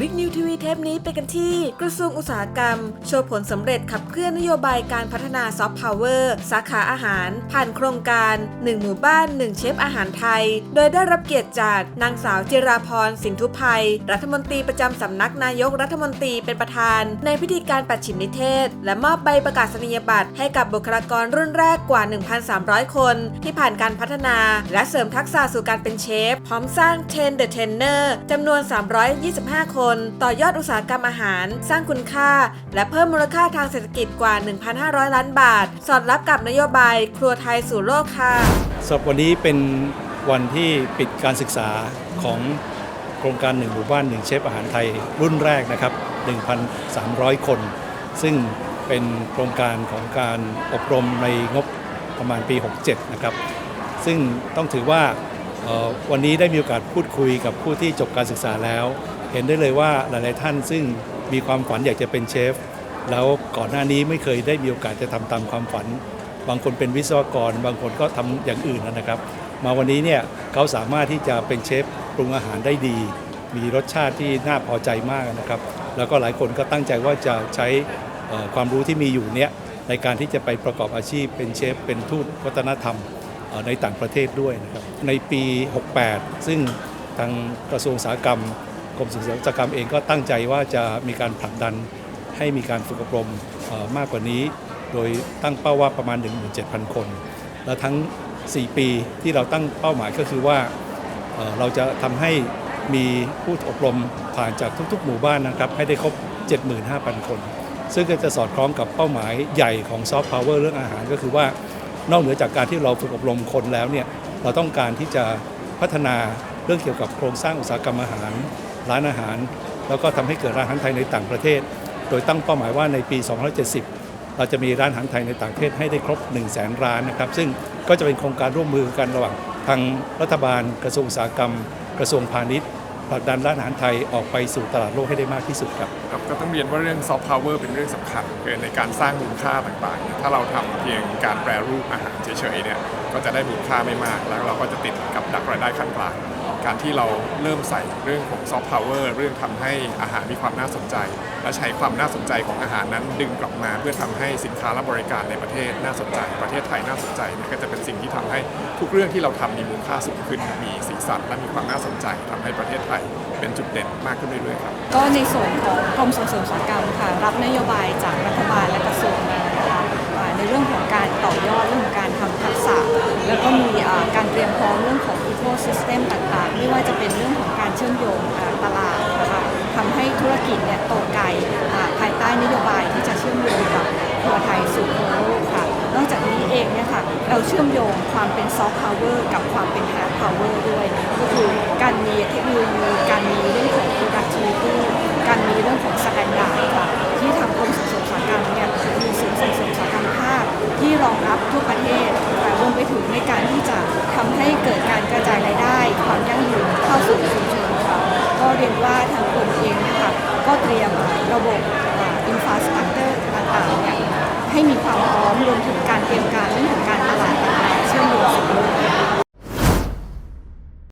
ลิกนิวทีวีเทปนี้ไปกันที่ กระทรวงอุตสาหกรรม โชว์ผลสำเร็จขับเคลื่อนนโยบายการพัฒนาซอฟต์พาวเวอร์สาขาอาหาร ผ่านโครงการ 1 หมู่บ้าน 1 เชฟอาหารไทย โดยได้รับเกียรติจากนางสาวจิราพรสินทุภัย รัฐมนตรีประจำสำนักนายกรัฐมนตรีเป็นประธาน ในพิธีการปัดฉิมนิเทศ และมอบใบประกาศนียบัตรให้กับบุคลากรรุ่นแรกกว่า 1,300 คน ที่ผ่านการพัฒนา และเสริมทักษะสู่การเป็นเชฟ พร้อมสร้าง Ten the Tenner จำนวน 325 คนต่อยอดอุตสาหกรรมอาหาร สร้างคุณค่า และเพิ่มมูลค่าทางเศรษฐกิจกว่า 1,500 ล้านบาท สอดรับกับนโยบาย ครัวไทยสู่โลกค่ะสำหรับวันนี้เป็นวันที่ปิดการศึกษาของโครงการหนึ่งหมู่บ้านหนึ่งเชฟอาหารไทยรุ่นแรกนะครับ 1,300 คน ซึ่งเป็นโครงการของการอบรมในงบประมาณปี 67 นะครับ ซึ่งต้องถือว่าวันนี้ได้มีโอกาสพูดคุยกับผู้ที่จบการศึกษาแล้ว เห็นได้เลยว่าหลาย ๆ ท่านซึ่งมีความฝันอยากจะเป็นเชฟ แล้วก่อนหน้านี้ไม่เคยได้มีโอกาสจะทำตามความฝัน บางคนเป็นวิศวกร บางคนก็ทำอย่างอื่นนะครับ มาวันนี้เนี่ยเขาสามารถที่จะเป็นเชฟปรุงอาหารได้ดี มีรสชาติที่น่าพอใจมากนะครับ แล้วก็หลายคนก็ตั้งใจว่าจะใช้ความรู้ที่มีอยู่เนี่ยในการที่จะไปประกอบอาชีพเป็นเชฟ เป็นทูตวัฒนธรรมในต่างประเทศด้วยนะครับในปี 68 ซึ่งทางกระทรวงอุตสาหกรรม กรมศึกษาอุตสาหกรรมเองก็ตั้งใจว่าจะมีการผลักดันให้มีการฝึกอบรมมากกว่านี้ โดยตั้งเป้าว่าประมาณ 17,000 คน และทั้ง 4 ปีที่เราตั้งเป้าหมายก็คือว่าเราจะทำให้มีผู้อบรมผ่านจากทุกๆ หมู่บ้านนะครับให้ได้ครบ 75,000 คน ซึ่งก็จะสอดคล้องกับเป้าหมายใหญ่ของซอฟต์พาวเวอร์เรื่องอาหารก็คือว่านอกเหนือจากการที่เราฝึกอบรมคนแล้วเนี่ยเราต้องการที่จะพัฒนาเรื่องเกี่ยวกับโครงสร้างอุตสาหกรรมอาหาร ร้านอาหาร แล้วก็ทำให้เกิดร้านอาหารไทยในต่างประเทศ โดยตั้งเป้าหมายว่าในปี270 เราจะมีร้านอาหารไทยในต่างประเทศให้ได้ครบ 1 0 0 0 0แสนร้านนะครับ ซึ่งก็จะเป็นโครงการร่วมมือกันระหว่างทางรัฐบาล กระทรวงอุตสาหกรรม กระทรวงพาณิชย์ผลักดันร้านอาหารไทยออกไปสู่ตลาดโลกให้ได้มากที่สุดครับครับก็ต้องเรียนว่าเรื่องซอฟต์พาวเวอร์เป็นเรื่องสำคัญคือในการสร้างมูลค่าต่างๆ ถ้าเราทำเพียงการแปรรูปอาหารเฉยๆเนี่ยก็จะได้มูลค่าไม่มาก แล้วเราก็จะติดกับดักรายได้ขั้นกลาง การที่เราเริ่มใส่เรื่องของซอฟต์พาวเวอร์เรื่องทำให้อาหารมีความน่าสนใจ และใช้ความน่าสนใจของอาหารนั้นดึงกลับมาเพื่อทำให้สินค้าและบริการในประเทศน่าสนใจ ประเทศไทยน่าสนใจเนี่ยก็จะเป็นสิ่งที่ทำให้ทุกเรื่องที่เราทำมีมูลค่าสูงขึ้นมีสีสันและมีความน่าสนใจทำให้ประเทศไทยเป็นจุดเด่นมากขึ้นเรื่อยๆครับก็ในส่วนของกรมส่งเสริมอุตสาหกรรมค่ะรับนโยบายจากรัฐบาลและกระทรวงมานะคะอ่าในเรื่องของการต่อยอดเรื่องของการทำทักษะ แล้วก็มีการเตรียมพร้อมเรื่องของ ecosystem ต่า ไม่ว่าจะเป็นเรื่องของการเชื่อมโยงตลาดนะคะทำให้ธุรกิจเนี่ยโตไกลภายใต้นโยบายที่จะเชื่อมโยงกับครัวไทยสู่ครัวโลกค่ะ นอกจากนี้เองเนี่ยค่ะเราเชื่อมโยงความเป็นซอฟต์พาวเวอร์กับความเป็นฮาร์ดพาวเวอร์ด้วย ก็คือการมีเทคโนโลยีการมี ระบบอินฟาสตรักเจอร์ต่างๆเนี่ยให้มีความพร้อมรวมถึงการเตรียมการเรื่องของ